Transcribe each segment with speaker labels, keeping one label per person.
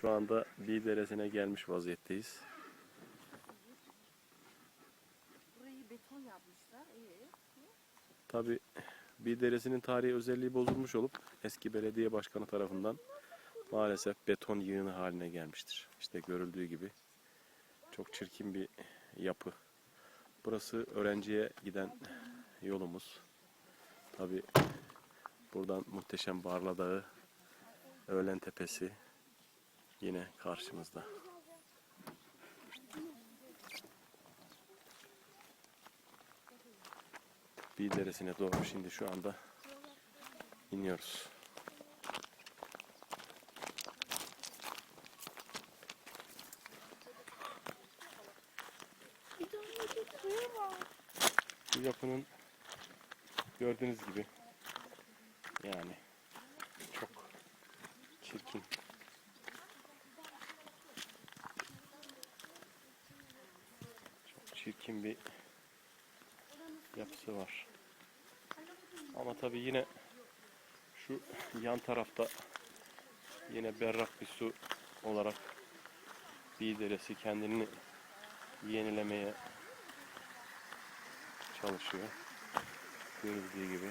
Speaker 1: Şu anda bir deresine gelmiş vaziyetteyiz.
Speaker 2: Burayı beton yapmışlar.
Speaker 1: Tabi bir deresinin tarihi özelliği bozulmuş olup eski belediye başkanı tarafından maalesef beton yığını haline gelmiştir. İşte görüldüğü gibi çok çirkin bir yapı. Burası öğrenciye giden yolumuz. Tabi buradan muhteşem Barla Dağı, Öğlen Tepesi yine karşımızda. Bir deresine doğru şimdi şu anda iniyoruz. Bu yapının gördüğünüz gibi yani çok çirkin. Çok çirkin bir yapısı var. Ama tabii yine şu yan tarafta yine berrak bir su olarak bir deresi kendini yenilemeye çalışıyor. Görüldüğü gibi.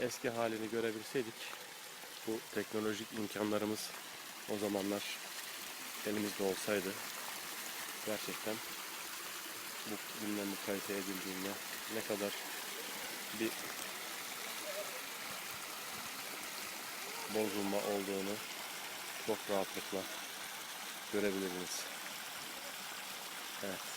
Speaker 1: Eski halini görebilseydik bu teknolojik imkanlarımız o zamanlar elimizde olsaydı gerçekten bu günle mukayese edildiğinde ne kadar bir bozulma olduğunu çok rahatlıkla görebiliriz. Evet.